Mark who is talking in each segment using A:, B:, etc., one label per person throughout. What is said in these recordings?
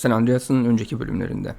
A: San Andreas'ın önceki bölümlerinde.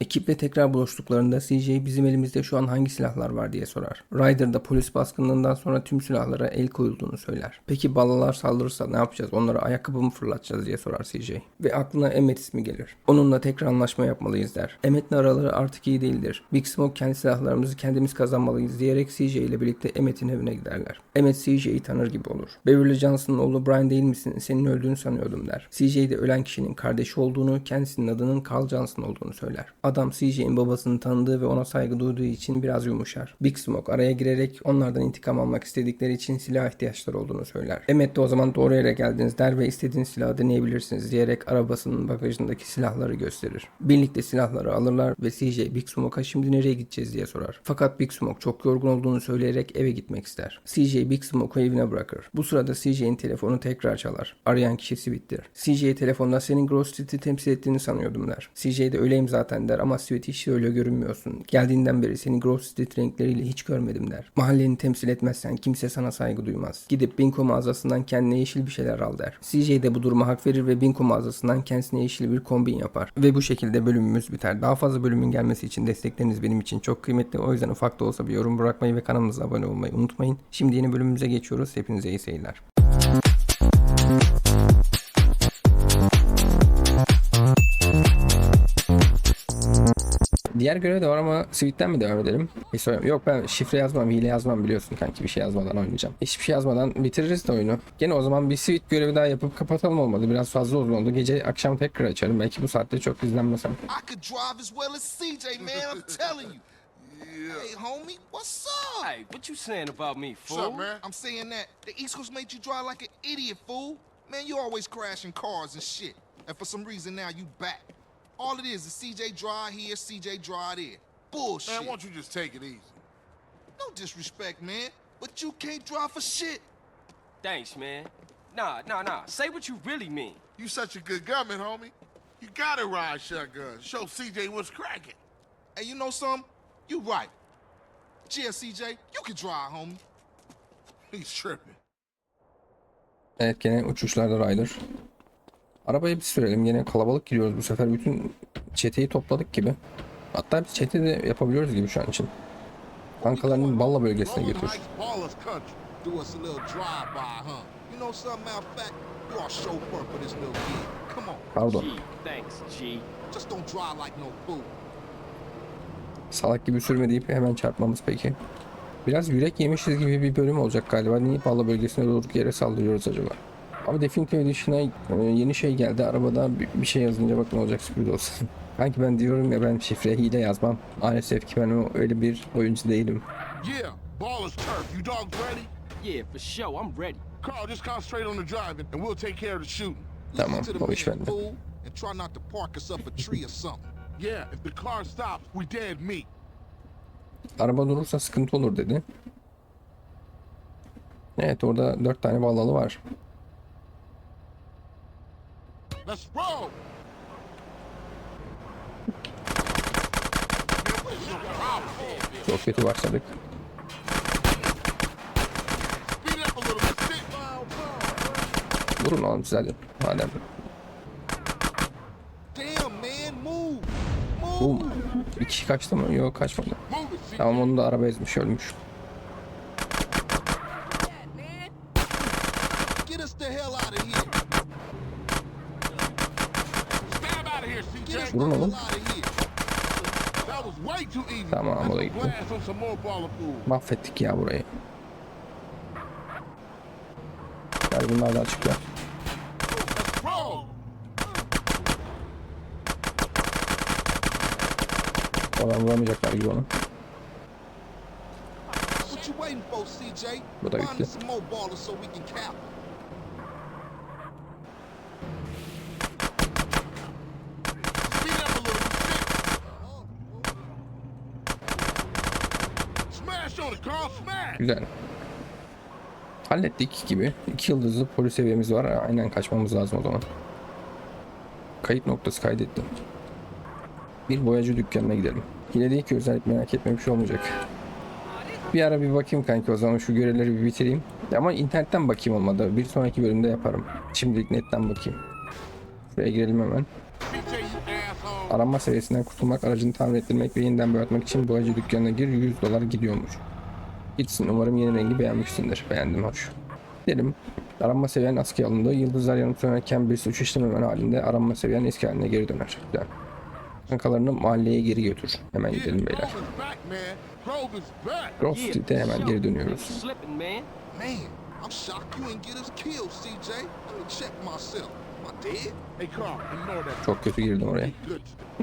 A: Ekiple tekrar buluştuklarında CJ bizim elimizde şu an hangi silahlar var diye sorar. Ryder da polis baskınından sonra tüm silahlara el koyulduğunu söyler. Peki balalar saldırırsa ne yapacağız? Onlara ayakkabı mı fırlatacağız diye sorar CJ. Ve aklına Emmet ismi gelir. Onunla tekrar anlaşma yapmalıyız der. Emmet'le araları artık iyi değildir. Big Smoke kendi silahlarımızı kendimiz kazanmalıyız diyerek CJ ile birlikte Emmet'in evine giderler. Emmet CJ'yi tanır gibi olur. Beverly Johnson'ın oğlu Brian değil misin? Senin öldüğünü sanıyordum der. CJ de ölen kişinin kardeşi olduğunu, kendisinin adının Carl Johnson olduğunu söyler. Adam CJ'in babasını tanıdığı ve ona saygı duyduğu için biraz yumuşar. Big Smoke araya girerek onlardan intikam almak istedikleri için silah ihtiyaçları olduğunu söyler. Emmet de o zaman doğru yere geldiniz der ve istediğiniz silahı deneyebilirsiniz diyerek arabasının bagajındaki silahları gösterir. Birlikte silahları alırlar ve CJ Big Smoke'a şimdi nereye gideceğiz diye sorar. Fakat Big Smoke çok yorgun olduğunu söyleyerek eve gitmek ister. CJ Big Smoke'u evine bırakır. Bu sırada CJ'in telefonu tekrar çalar. Arayan kişi Sweet'tir. CJ telefonda senin Grove Street'i temsil ettiğini sanıyordum der. CJ de öyleyim zaten der ama Sweet hiç öyle görünmüyorsun. Geldiğinden beri seni Grove Street renkleriyle hiç görmedim der. Mahalleni temsil etmezsen kimse sana saygı duymaz. Gidip Binko mağazasından kendine yeşil bir şeyler al der. CJ de bu duruma hak verir ve Binko mağazasından kendisine yeşil bir kombin yapar. Ve bu şekilde bölümümüz biter. Daha fazla bölümün gelmesi için destekleriniz benim için çok kıymetli. O yüzden ufak da olsa bir yorum bırakmayı ve kanalımıza abone olmayı unutmayın. Şimdi yeni bölümümüze geçiyoruz. Hepinize iyi seyirler. Diğer görev de var ama Sweet'ten mi devam edelim? Hiç sorayım. Yok ben şifre yazmam, hile yazmam biliyorsun kanki bir şey yazmadan oynayacağım. Hiçbir şey yazmadan bitiririz de oyunu. Gene o zaman bir Sweet görevi daha yapıp kapatalım olmadı. Biraz fazla uzun oldu. Gece akşam tekrar açarım. Belki bu saatte çok izlenmesem.
B: You. Hey, homie, what's up?
C: Hey, what you saying about me, fool?
B: What's up, man? I'm saying that the East Coast made you drive like an idiot, fool. Man, you always crashing cars and shit. And for some reason now you back. All it is is CJ drive here, CJ drive there. Bullshit.
D: Man, why don't you just take it easy?
B: No disrespect, man. But you can't drive for shit.
C: Thanks, man. Nah, nah, nah. Say what you really mean.
D: You such a good gunman, homie. You gotta ride shotgun. Show CJ what's cracking.
B: Hey, you know something? You right. Yeah, CJ, you can drive, homie.
D: He's tripping.
A: Evet gene uçuşlarda Ryder. Arabayı bir sürelim. Gene kalabalık giriyoruz bu sefer. Bütün çeteyi topladık gibi. Hatta bir çete de yapabiliyoruz gibi şu an için. Bankalarının Balla bölgesine götür. Pardon. Salak gibi sürme deyip hemen çarpmamız peki. Biraz yürek yemişiz gibi bir bölüm olacak galiba. Niye Balla bölgesine durduk yere saldırıyoruz acaba? Abi Definitive Edition'a e, yeni şey geldi. Arabada bir- şey yazınca bak ne olacak sürpriz olsun. Kanki ben diyorum ya ben şifre hile yazmam. Maalesef ki ben öyle bir oyuncu değilim.
D: Yeah, ballers turf. You dogs ready?
C: Yeah, for sure. I'm ready.
D: Carl, just concentrate on the driving and we'll take care of the shooting.
A: Tamam, o
B: the
A: iş bende.
B: and try not to park us up a tree or something.
D: Yeah, if the car stops, we dead meat.
A: Araba durursa sıkıntı olur dedi. Evet orada dört tane ballalı var.
D: Let's roll.
A: Çok kötü başladık. Durun oğlum siz hadi. Madem.
B: Damn, man, move,
A: Bu
B: move.
A: bir kişi kaçtı mı? Yok kaçmadı. Tamam onu da araba ezmiş ölmüş.
B: Get us the hell out of here.
D: Stab out of here,
B: Get us
D: CJ.
B: the
A: Vurun
B: hell
A: oğlum.
B: out of here.
D: That was way too easy.
A: Tamam, o da gitti. Mahvettik ya burayı. Gel bunlar da açık ya. Oradan vuramayacaklar gibi onu. Bu da gitti. Güzel. Hallettik gibi. İki yıldızlı polis seviyemiz var. Aynen kaçmamız lazım o zaman. Kayıt noktası kaydettim. Bir boyacı dükkanına gidelim. Yine değil ki özellik merak etme bir şey olmayacak. Bir ara bir bakayım kanki o zaman şu görevleri bir bitireyim. Ama internetten bakayım olmadı. Bir sonraki bölümde yaparım. Şimdilik netten bakayım. Şuraya girelim hemen. Aranma seviyesinden kurtulmak, aracını tamir ettirmek ve yeniden boyatmak için boyacı dükkanına gir 100 dolar gidiyormuş. Gitsin umarım yeni rengi beğenmişsindir. Beğendim hoş. Gidelim. Aranma seviyen askıya alındı. Yıldızlar yanıp sönerken bir suç işlememen halinde aranma seviyen eski haline geri döner. Güzel. Kankalarını mahalleye geri götür. Hemen gidelim beyler. Grove Street'e hemen geri dönüyoruz.
C: Man,
B: I'm shocked you didn't get us killed, CJ. Let me check myself.
A: Çok kötü girdim oraya.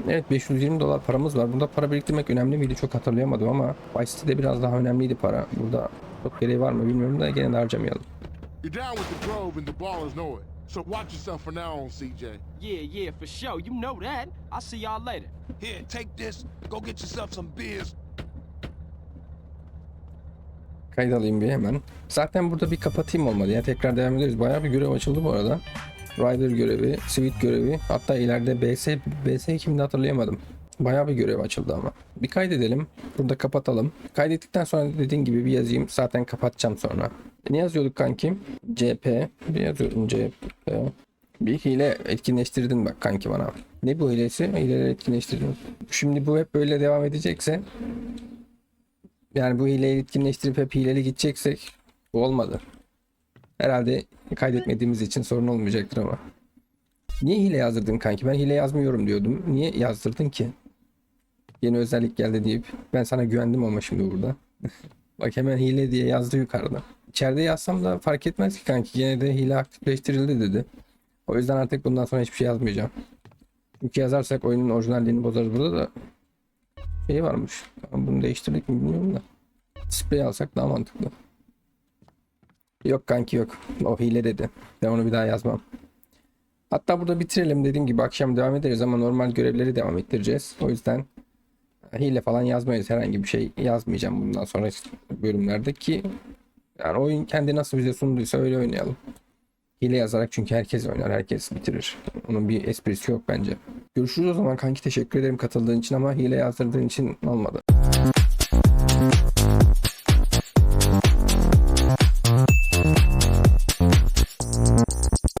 A: Evet 520 dolar paramız var. Burada para biriktirmek önemli miydi çok hatırlayamadım ama Vice City'de biraz daha önemliydi para. Burada çok gereği var mı bilmiyorum da gene de harcamayalım.
D: So watch yourself from now on, CJ.
C: Yeah, yeah, for sure. You know that. I'll see y'all later.
E: Here, take this. Go get yourself some beers.
A: Kayıt alayım bir hemen. Zaten burada bir kapatayım olmadı ya. Tekrar devam ederiz. Bayağı bir görev açıldı bu arada. Rider görevi, Sweet görevi. Hatta ileride BS, BS kimdi hatırlayamadım. Bayağı bir görev açıldı ama. Bir kaydedelim. Burada kapatalım. Kaydettikten sonra dediğin gibi bir yazayım. Zaten kapatacağım sonra. Ne yazıyorduk kanki? CP. Bir yazıyorum CP. Bir hile etkinleştirdin bak kanki bana. Ne bu hilesi? Hileleri etkinleştirdin. Şimdi bu hep böyle devam edecekse yani bu hileyi etkinleştirip hep hileli gideceksek olmadı. Herhalde kaydetmediğimiz için sorun olmayacaktır ama. Niye hile yazdırdın kanki? Ben hile yazmıyorum diyordum. Niye yazdırdın ki? Yeni özellik geldi deyip ben sana güvendim ama şimdi burada. Bak hemen hile diye yazdı yukarıda. İçeride yazsam da fark etmez ki kanki. Yine de hile aktifleştirildi dedi. O yüzden artık bundan sonra hiçbir şey yazmayacağım. Çünkü yazarsak oyunun orijinalliğini bozarız burada da şey varmış. Bunu değiştirdik mi bilmiyorum da. Sprey alsak daha mantıklı. Yok kanki yok. O hile dedi. Ben onu bir daha yazmam. Hatta burada bitirelim dediğim gibi akşam devam ederiz ama normal görevleri devam ettireceğiz. O yüzden hile falan yazmayız. Herhangi bir şey yazmayacağım bundan sonra bölümlerde ki yani oyun kendi nasıl bize sunduysa öyle oynayalım. Hile yazarak çünkü herkes oynar, herkes bitirir. Onun bir esprisi yok bence. Görüşürüz o zaman kanki teşekkür ederim katıldığın için ama hile yazdırdığın için olmadı.